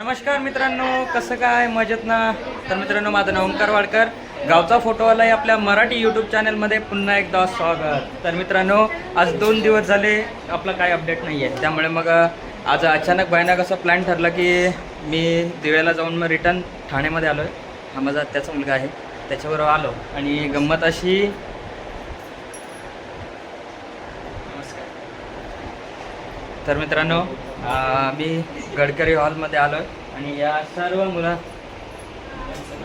नमस्कार मित्रांनो कसं काय? मजेत ना? तर मित्रांनो माझं नाव ओंकार वाडकर. गावचा फोटोवाला आहे आपल्या मराठी यूट्यूब चॅनलमध्ये पुन्हा एकदा स्वागत. तर मित्रांनो आज दोन दिवस झाले आपलं काय अपडेट नाही आहे त्यामुळे मग आज अचानक भयानक असं प्लॅन ठरला की मी दिव्याला जाऊन मग रिटर्न ठाण्यामध्ये आलो आहे हा माझा त्याचा मुलगा आहे. त्याच्याबरोबर आलो आणि गंमत अशी नमस्कार. तर मित्रांनो मी गडकरी हॉलमध्ये आलो आहे आणि या सर्व मुलं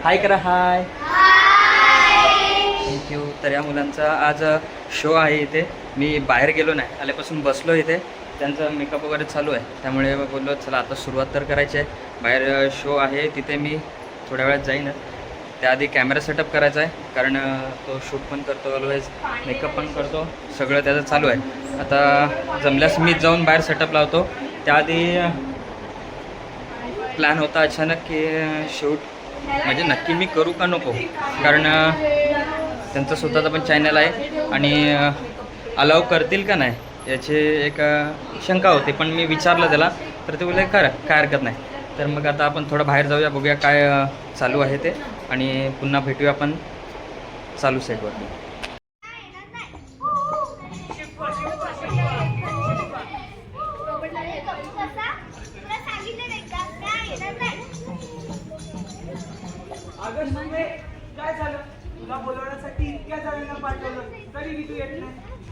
हाय करा हाय. थँक्यू तर या मुलांचा आज शो आहे इथे. मी बाहेर गेलो नाही आल्यापासून बसलो इथे. त्यांचा मेकअप वगैरे चालू आहे. त्यामुळे बोललो चला आता सुरुवात तर करायची आहे. बाहेर शो आहे. तिथे मी थोड्या वेळात जाईनच त्याआधी कॅमेरा सेटअप करायचा आहे. कारण तो शूट पण करतो ऑलवेज मेकअप पण करतो. सगळं त्याचं चालू आहे. आता जमल्यास मीच जाऊन बाहेर सेटअप लावतो. त्याआधी प्लॅन होता अचानक की शूट म्हणजे नक्की मी करू का नको? कारण त्यांचं स्वतःचं पण चॅनल आहे आणि अलाव करतील का नाही याची एक शंका होती. पण मी विचारलं त्याला तर ते बोलले करा काय हरकत नाही. तर मग आता आपण थोडं बाहेर जाऊया बघूया काय चालू आहे ते. आणि पुन्हा भेटूया आपण चालू सेटवरती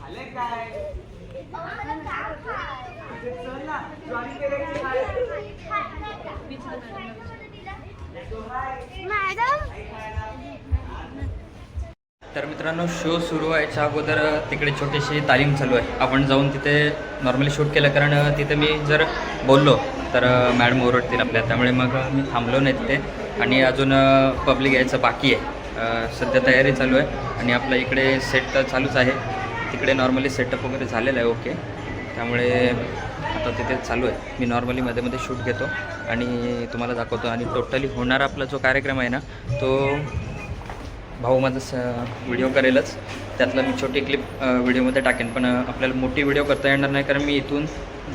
झाले काय? चल ना हाय. तर मित्रांनो शो सुरू व्हायच्या अगोदर तिकडे छोटीशी तालीम चालू आहे. आपण जाऊन तिथे नॉर्मली शूट केलं कारण तिथे मी जर बोललो तर मॅडम ओरडतील आपल्या त्यामुळे मग मी थांबलो नाही तिथे. आणि अजून पब्लिक यायचं बाकी आहे. सध्या तयारी चालू आहे. आणि आपल्या इकडे सेट तर चालूच आहे. तिकडे नॉर्मली सेटअप वगैरे झालेलं आहे ओके त्यामुळे आता तिथे चालू आहे. मी नॉर्मली मध्ये मध्ये शूट घेतो आणि तुम्हाला दाखवतो. आणि टोटली होणारा आपला जो कार्यक्रम आहे ना तो भाऊ माझा स व्हिडिओ करेलच. त्यातलं मी छोटी क्लिप व्हिडिओमध्ये टाकेन. पण आपल्याला मोठी व्हिडिओ करता येणार नाही कारण मी इथून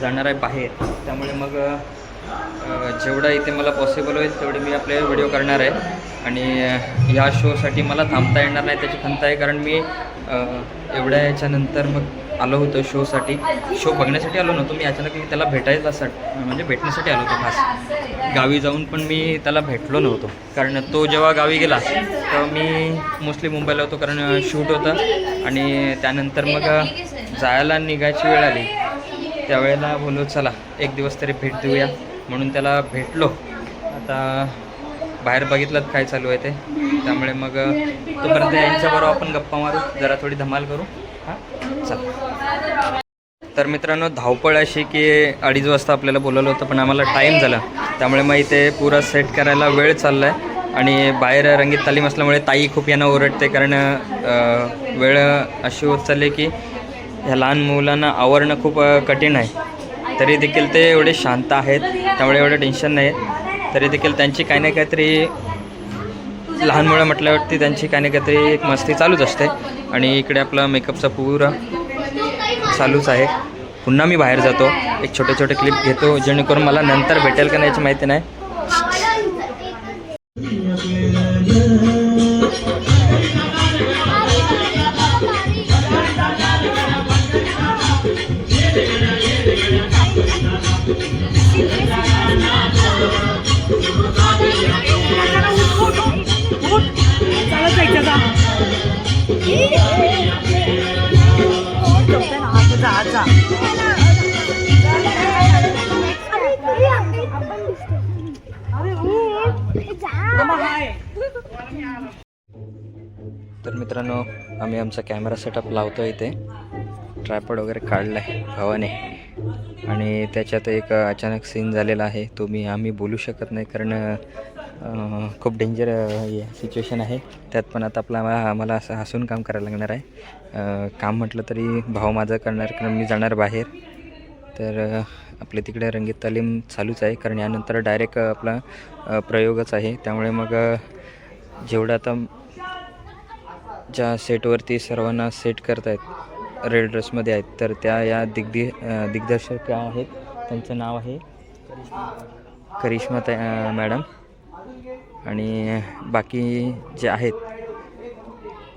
जाणार आहे बाहेर. त्यामुळे मग जेवढं इथे मला पॉसिबल होईल तेवढे मी आपले व्हिडिओ करणार आहे. आणि या शोसाठी मला थांबता येणार नाही त्याची खंत आहे. कारण मी एवढ्या याच्यानंतर मग आलो होतो शोसाठी. शो बघण्यासाठी आलो नव्हतो. मी अचानक मी त्याला भेटायसाठी म्हणजे भेटण्यासाठी आलो होतो खास. गावी जाऊन पण मी त्याला भेटलो नव्हतो. कारण तो जेव्हा गावी गेला तेव्हा मी मोस्टली मुंबईला होतो कारण शूट होतं. आणि त्यानंतर मग जायला निघायची वेळ आली. त्यावेळेला बोललो चला एक दिवस तरी भेट देऊया. म्हणून त्याला भेटलो. आता बाहेर बघितलं काय चालू आहे ते. त्यामुळे मग तोपर्यंत यांच्याबरोबर आपण गप्पा मारू. जरा थोडी धमाल करू. हां? चला. तर मित्रांनो धावपळ अशी की अडीच वाजता आपल्याला बोलवलं होतं पण आम्हाला टाईम झाला. त्यामुळे मग इथे पुरा सेट करायला वेळ चालला आहे आणि बाहेर रंगीत तालीम असल्यामुळे ताई खूप यांना ओरडते कारण वेळ अशी होत चालली की ह्या लहान मुलांना आवरणं खूप कठीण आहे. तरी देखील ते एवढे शांत आहेत. त्यामुळे एवढं टेन्शन नाही तरी देखील त्यांची काही ना काहीतरी लहान मुलं म्हटल्यावरती त्यांची काही ना काहीतरी एक मस्ती चालूच असते. आणि इकडे आपला मेकअपचा पुरा चालूच आहे. पुन्हा मी बाहेर जातो. एक छोटे छोटे क्लिप घेतो जेणेकरून मला नंतर भेटेल का नाही याची माहिती नाही. तर मित्रांनो आम्ही आमचा कॅमेरा सेटअप लावतो इथे. ट्रायपॉड वगैरे काढला आहे भावाने. आणि त्याच्यात एक अचानक सीन झालेला आहे. तो मी आम्ही बोलू शकत नाही कारण खूप डेंजर सिच्युएशन आहे. त्यात पण आता आपला आम्हाला असं हसून काम करायला लागणार आहे. काम म्हटलं तरी भाव माझं करणार कारण मी जाणार बाहेर. तर आपले आपल्या तिकडे रंगीत तालीम चालूच आहे. कारण यानंतर डायरेक्ट आपला प्रयोगच आहे. त्यामुळे मग जेवढं आता ज्या सेटवरती सर्वांना सेट करत आहेत रेड ड्रेसमध्ये आहेत. तर त्या या दिग्दि अ, दिग्दर्शक आहेत. त्यांचं नाव आहे करिश्मा त मॅडम. आणि बाकी जे आहेत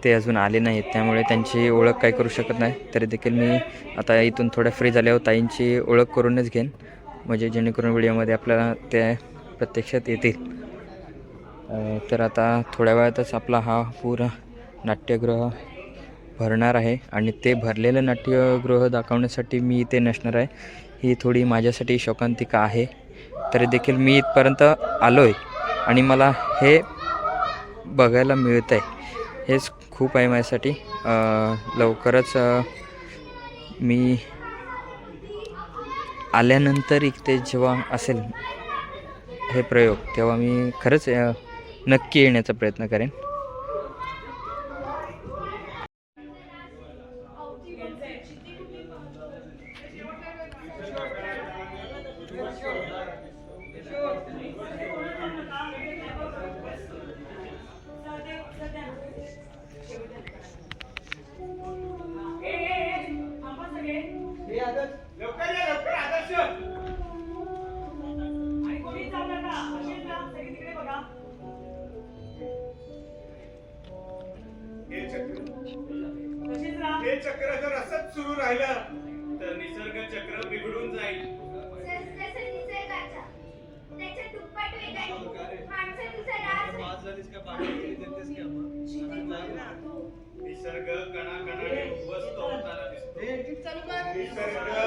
ते अजून आले नाहीत. त्यामुळे त्यांची ओळख काय करू शकत नाही. तरी देखील मी आता इथून थोड्या फ्री झाल्यावर ताईंची ओळख करूनच घेईन. म्हणजे जेणेकरून व्हिडिओमध्ये आपल्याला ते प्रत्यक्षात येतील. तर आता थोड्या वेळातच आपला हा पूरा नाट्यगृह भरणार आहे आणि ते भरलेलं नाट्यगृह दाखवण्यासाठी मी इथे नसणार आहे. ही थोडी माझ्यासाठी शोकांतिका आहे. तरी देखील मी इथपर्यंत आलो आहे आणि मला हे बघायला मिळतं आहे हेच खूप आहे माझ्यासाठी. लवकरच मी आल्यानंतर इथे जेव्हा असेल हे प्रयोग तेव्हा मी खरंच नक्की येण्याचा प्रयत्न करेन. लवकर या, लवकर आदर्श. चक्र जर असंच सुरू राहिलं तर निसर्ग चक्र बिघडून जाईल. निसर्ग कणाकणाने उद्ध्वस्त होताना दिसतो. निसर्ग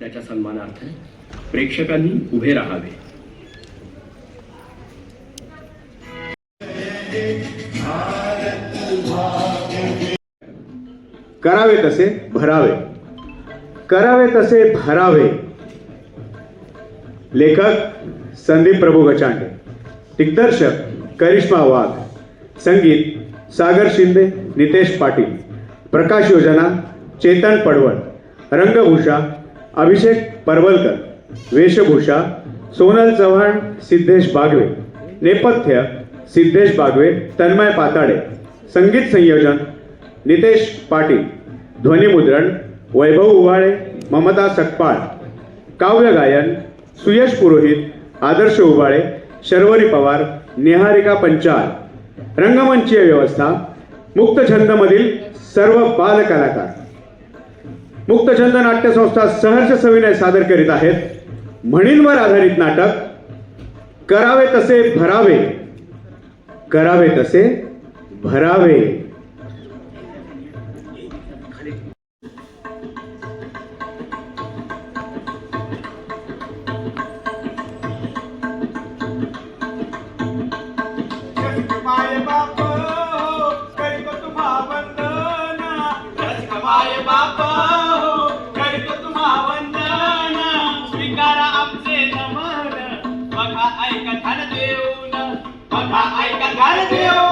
त्याच्या सन्मानार्थ प्रेक्षकांनी उभे राहावे. करावे तसे भरावे. करावे तसे भरावे. लेखक संदीप प्रभू गचांडे दिग्दर्शक करिश्मा वाघ संगीत सागर शिंदे नितेश पाटील. प्रकाश योजना चेतन पडवळ रंगभूषा अभिषेक परवलकर वेशभूषा सोनल चव्हाण सिद्धेश बागवे नेपथ्य सिद्धेश बागवे तन्मय पाताडे संगीत संयोजन नितेश पाटील ध्वनिमुद्रण वैभव उवाळे ममता सकपाळ काव्य गायन सुयश पुरोहित आदर्श उबाळे शर्वरी पवार निहारिका पंचाल रंगमंचीय व्यवस्था मुक्तछंदमधील सर्व बाल कलाकार मुक्तछंद नाट्य संस्था सहर्ष सविनय सादर करीत आहेत. म्हणींवर आधारित नाटक करावे तसे भरावे करावे तसे भरावे. बाप हो, करीतो तुम्हा वंदना. स्वीकारा आमचे नमन. बघा ऐका ध्यान देऊन बघा ऐका ध्यान देऊन